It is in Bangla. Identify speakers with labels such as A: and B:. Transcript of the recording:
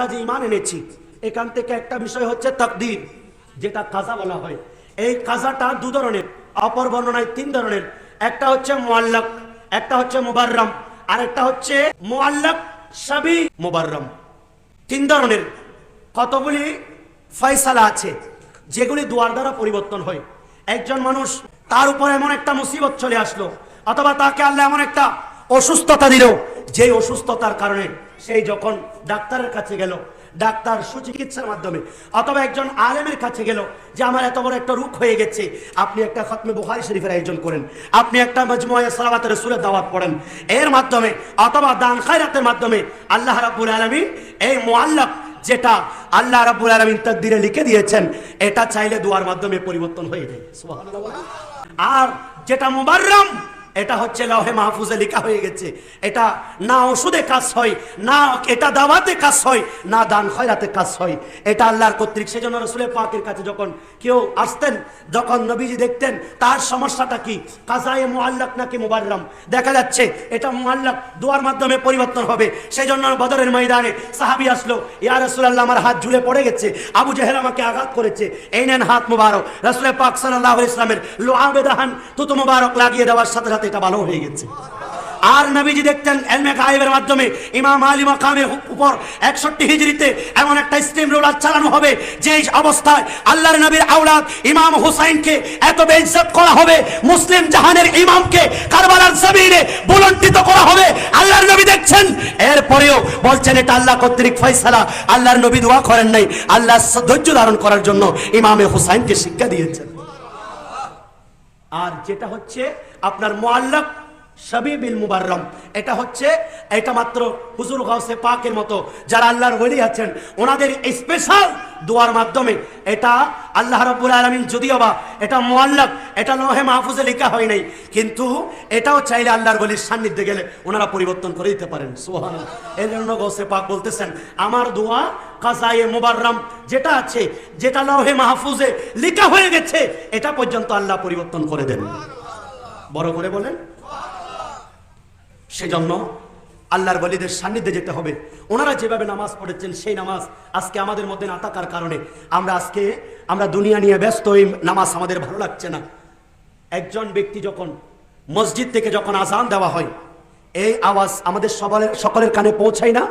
A: আমরা যে ইমান এনেছি, এখান থেকে একটা বিষয় হচ্ছে তাকদির, যেটা কাজা বলা হয়। এই কাজাটা দু ধরনের, অপর বর্ণনায় তিন ধরনের। একটা হচ্ছে মোয়াল্লাক একটা হচ্ছে মুবাররাম, আর একটা হচ্ছে মোয়াল্লাক সাবি মুবাররাম। তিন ধরনের, কতগুলি ফয়সালা আছে, যেগুলি দুয়ার দ্বারা পরিবর্তন হয়। একজন মানুষ তার উপর এমন একটা মুসিবত চলে আসলো, অথবা তাকে আল্লাহ এমন একটা অসুস্থতা দিল যেই অসুস্থতার কারণে সেই যখন ডাক্তারের কাছে গেল, ডাক্তার সুচিকিৎসার মাধ্যমে, অথবা একজন আলেমের কাছে গেল যে আমার এত বড় একটা রোগ হয়ে গেছে, আপনি একটা খতমে বুখারি শরীফের আয়োজন করেন, আপনি একটা মজমুয়া সালাবাতের সুরের দাওয়াত পড়েন, এর মাধ্যমে অথবা দান খায়রাতের মাধ্যমে আল্লাহ রাব্বুল আলামিন, এই মুআল্লাক যেটা আল্লাহ রাব্বুল আলামিন তাকদিরে লিখে দিয়েছেন, এটা চাইলে দুয়ার মাধ্যমে পরিবর্তন হয়ে যায়। আর যেটা মুবাররাম এটা হচ্ছে লহে মাহফুজে লেখা হয়ে গেছে। এটা না ওষুধে কাজ হয়, না এটা দাওয়াতে কাজ হয়, না দান খয়রাতে কাজ হয়। এটা আল্লাহর কর্তৃক। সেজন্য রসুলের পাকের কাছে যখন কেউ আসতেন, যখন নবীজি দেখতেন, তার সমস্যাটা কি? কাজায়ে মুআল্লাক নাকি মুবাররাম? দেখা যাচ্ছে এটা মুআল্লাক দোয়ার মাধ্যমে পরিবর্তন হবে। সেই জন্য বদরের ময়দানে সাহাবি আসলো, ইয়া রাসূলুল্লাহ, আমার হাত ঝুলে পড়ে গেছে। আবু জেহেল আমাকে আঘাত করেছে। এই নেন হাত মুবারক। রাসূলের পাক আলাইহি ইসলামের লোআবে দাহান তুতু মুবারক লাগিয়ে দেওয়ার সাথে সাথে এটা ভালো হয়ে গেছে। আর নবীজি দেখতেন এলমে গায়েবের মাধ্যমে ইমাম আলী মাকামের উপর একষট্টি হিজড়িতে এমন একটা স্টিম রোলার চালানো হবে যে অবস্থায় আল্লাহর নবীর আওলাদ ইমাম হুসাইনকে এত বেইজ্জত করা হবে, মুসলিম জাহানের ইমামকে কারবালার জমিনে বুলন্ডিত করা হবে। আল্লাহর নবী দেখছেন, এরপরেও বলছেন, এটা আল্লাহ কর্তৃক ফয়সালা। আল্লাহর নবী দোয়া করেন নাই। আল্লাহ ধৈর্য ধারণ করার জন্য ইমামে হুসাইনকে শিক্ষা দিয়েছেন। আর যেটা হচ্ছে আপনার মোয়াল্লাক সাবিবিল মুবাররম। এটা হচ্ছে, এটা মাত্র হুজুর গাউসে পাকের মতো যারা আল্লাহর ওলি আছেন, ওনাদের স্পেশাল দোয়ার মাধ্যমে। এটা আল্লাহ রাব্বুল আলামিন যদিও বা এটা মোয়াল্লাক এটা লোহে মাহফুজে লেখা হয় নাই, কিন্তু এটাও চাইলে আল্লাহর ওলির সান্নিধ্যে গেলে ওনারা পরিবর্তন করে দিতে পারেন। সুবহানাল্লাহ। এর জন্য গাউসে পাক বলতেছেন, আমার দোয়া কাজায়ে মুবাররাম, যেটা আছে, যেটা লৌহে মাহফুজে লেখা হয়ে গেছে, এটা পর্যন্ত আল্লাহ পরিবর্তন করে দেন। বড় করে বলেন। সেজন্য আল্লাহর বলিদের সান্নিধ্যে যেতে হবে। ওনারা যেভাবে নামাজ পড়েছেন, সেই নামাজ আজকে আমাদের মধ্যে না থাকার কারণে আমরা আজকে আমরা দুনিয়া নিয়ে ব্যস্ত এই নামাজ আমাদের ভালো লাগছে না। একজন ব্যক্তি যখন মসজিদ থেকে যখন আজান দেওয়া হয়, এই আওয়াজ আমাদের সবার সকলের কানে পৌঁছায় না?